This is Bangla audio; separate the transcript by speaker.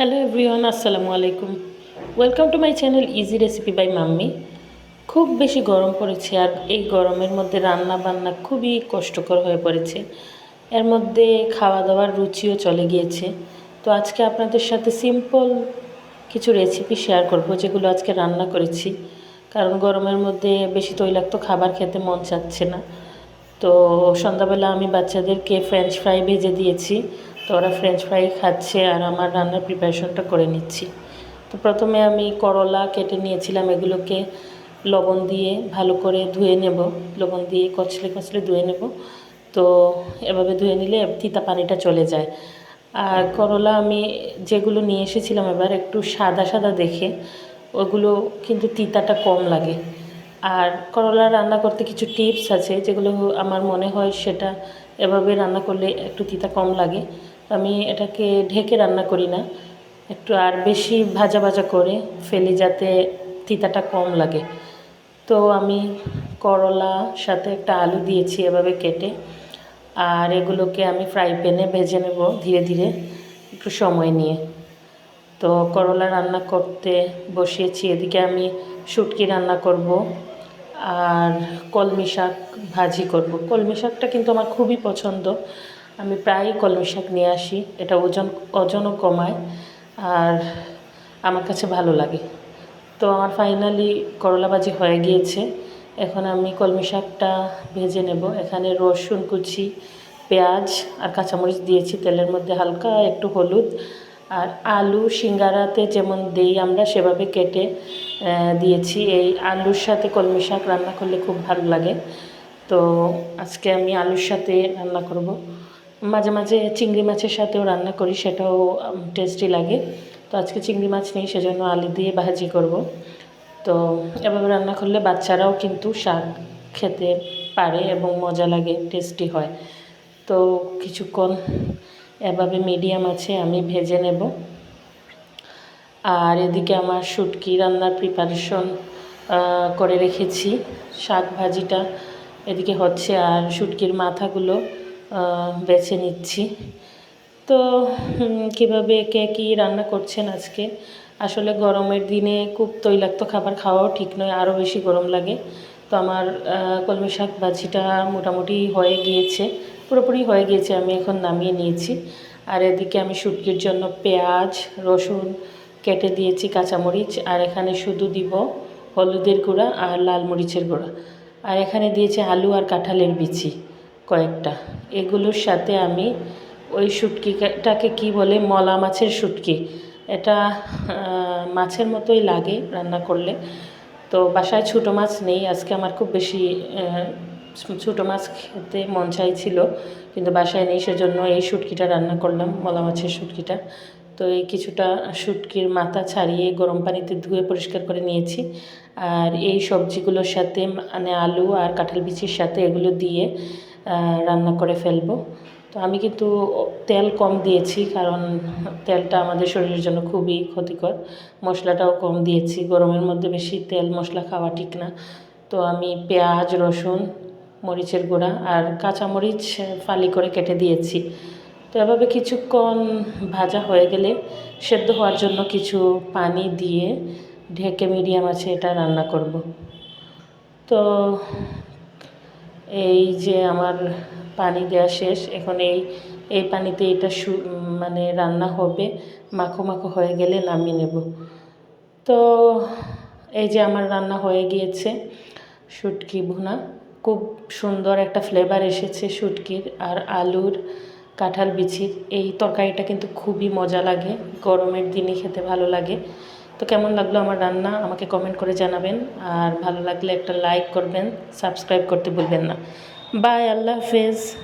Speaker 1: হ্যালো এভরিওয়ান আসসালামু আলাইকুম welcome to my channel easy recipe by mummy খুব বেশি গরম পড়েছে আর এই গরমের মধ্যে রান্না বান্না খুবই কষ্টকর হয়ে পড়েছে। এর মধ্যে খাওয়া দাওয়ার রুচিও চলে গিয়েছে। তো আজকে আপনাদের সাথে সিম্পল কিছু রেসিপি শেয়ার করব, যেগুলো আজকে রান্না করেছি। কারণ গরমের মধ্যে বেশি তৈলাক্ত খাবার খেতে মন চাচ্ছে না। তো সন্ধ্যাবেলা আমি বাচ্চাদেরকে ফ্রেঞ্চ ফ্রাই ভেজে দিয়েছি। তো ওরা ফ্রেঞ্চ ফ্রাই খাচ্ছে আর আমার রান্নার প্রিপারেশনটা করে নিচ্ছি। তো প্রথমে আমি করলা কেটে নিয়েছিলাম এগুলোকে লবণ দিয়ে ভালো করে ধুয়ে নেব। লবণ দিয়ে কচলে কচলে ধুয়ে নেব। তো এভাবে ধুয়ে নিলে তিতা পানিটা চলে যায়। আর করলা আমি যেগুলো নিয়ে এসেছিলাম এবার একটু সাদা সাদা দেখে, ওগুলো কিন্তু তিতাটা কম লাগে। আর করলা রান্না করতে কিছু টিপস আছে যেগুলো আমার মনে হয় সেটা এভাবে রান্না করলে একটু তিতা কম লাগে। আমি এটাকে ঢেকে রান্না করি না। একটু আর বেশি ভাজা ভাজা করে ফেলি যাতে তিতাটা কম লাগে। তো আমি করলা সাথে একটা আলু দিয়েছি এভাবে কেটে। আর এগুলোকে আমি ফ্রাই প্যানে ভেজে নেব ধীরে ধীরে একটু সময় নিয়ে। তো করলা রান্না করতে বসিয়েছি। এদিকে আমি শুটকি রান্না করব আর কলমি শাক ভাজি করব। কলমি শাকটা কিন্তু আমার খুবই পছন্দ। আমি প্রায়ই কলমি শাক নিয়ে আসি, এটা ওজন, ওজনও কমায় আর আমার কাছে ভালো লাগে। তো আমার ফাইনালি করলা ভাজি হয়ে গিয়েছে, এখন আমি কলমি শাকটা ভেজে নেব। এখানে রসুন কুচি, পেঁয়াজ আর কাঁচামরিচ দিয়েছি, তেলের মধ্যে হালকা একটু হলুদ আর আলু সিঙ্গারাতে যেমন দেই আমরা, সেভাবে কেটে দিয়েছি। এই আলুর সাথে কলমি শাক রান্না করলে খুব ভালো লাগে। তো আজকে আমি আলুর সাথে রান্না করব। মাঝে মাঝে চিংড়ি মাছের সাথেও রান্না করি, সেটাও টেস্টি লাগে। তো আজকে চিংড়ি মাছ নেই, সেজন্য আলু দিয়ে ভাজি করব। তো এভাবে রান্না করলে বাচ্চারাও কিন্তু শাক খেতে পারে এবং মজা লাগে টেস্টি হয়। তো কিছুক্ষণ এভাবে মিডিয়াম আছে, আমি ভেজে নেব। আর এদিকে আমার শুটকি রান্নার প্রিপারেশন করে রেখেছি। শাক ভাজিটা এদিকে হচ্ছে, আর শুটকির মাথাগুলো বেছে নিচ্ছি। তো কীভাবে কে কী রান্না করছেন আজকে? আসলে গরমের দিনে খুব তৈলাক্ত খাবার খাওয়াও ঠিক নয় আরও বেশি গরম লাগে। তো আমার কলমি শাক ভাজিটা মোটামুটি হয়ে গিয়েছে, পুরোপুরি হয়ে গিয়েছে, আমি এখন নামিয়ে নিয়েছি। আর এদিকে আমি শুটকির জন্য পেঁয়াজ, রসুন কেটে দিয়েছি, কাঁচামরিচ, আর এখানে শুধু দিব হলুদের গুঁড়া আর লাল মরিচের গুঁড়া। আর এখানে দিয়েছি আলু আর কাঁঠালের বিচি। কয়েকটা। এগুলোর সাথে আমি ওই শুটকিটাকে কি বলে, মলা মাছের শুটকি। এটা মাছের মতোই লাগে রান্না করলে। তো বাসায় ছোটো মাছ নেই, আজকে আমার খুব বেশি ছোটো মাছ খেতে মন চাইছিল, কিন্তু বাসায় নেই, সেজন্য এই শুটকিটা রান্না করলাম, মলা মাছের শুটকিটা। তো এই কিছুটা শুটকির মাথা ছাড়িয়ে গরম পানিতে ধুয়ে পরিষ্কার করে নিয়েছি। আর এই সবজিগুলোর সাথে মানে আলু আর কাঁঠাল বিচির সাথে এগুলো দিয়ে রান্না করে ফেলব। তো আমি কিন্তু তেল কম দিয়েছি কারণ তেলটা আমাদের শরীরের জন্য খুবই ক্ষতিকর। মশলাটাও কম দিয়েছি। গরমের মধ্যে বেশি তেল মশলা খাওয়া ঠিক না। তো আমি পেঁয়াজ, রসুন, মরিচের গুঁড়া আর কাঁচামরিচ ফালি করে কেটে দিয়েছি। তো এভাবে কিছুক্ষণ ভাজা হয়ে গেলে সেদ্ধ হওয়ার জন্য কিছু পানি দিয়ে ঢেকে মিডিয়াম আছে এটা রান্না করব। তো এই যে আমার পানি দেওয়া শেষ, এখন এই এই পানিতে এটা সু মানে রান্না হবে, মাখো মাখো হয়ে গেলে নামিয়ে নেব। তো এই যে আমার রান্না হয়ে গিয়েছে শুটকি ভুনা। খুব সুন্দর একটা ফ্লেভার এসেছে শুটকির, আর আলুর কাঁঠাল বিচির। এই তরকারিটা কিন্তু খুবই মজা লাগে, গরমের দিনে খেতে ভালো লাগে। তো কেমন লাগল আমার রান্না? আমাকে কমেন্ট করে জানাবেন। আর ভালো লাগলে একটা লাইক করবেন সাবস্ক্রাইব করতে ভুলবেন না। বাই আল্লাহ হাফেজ।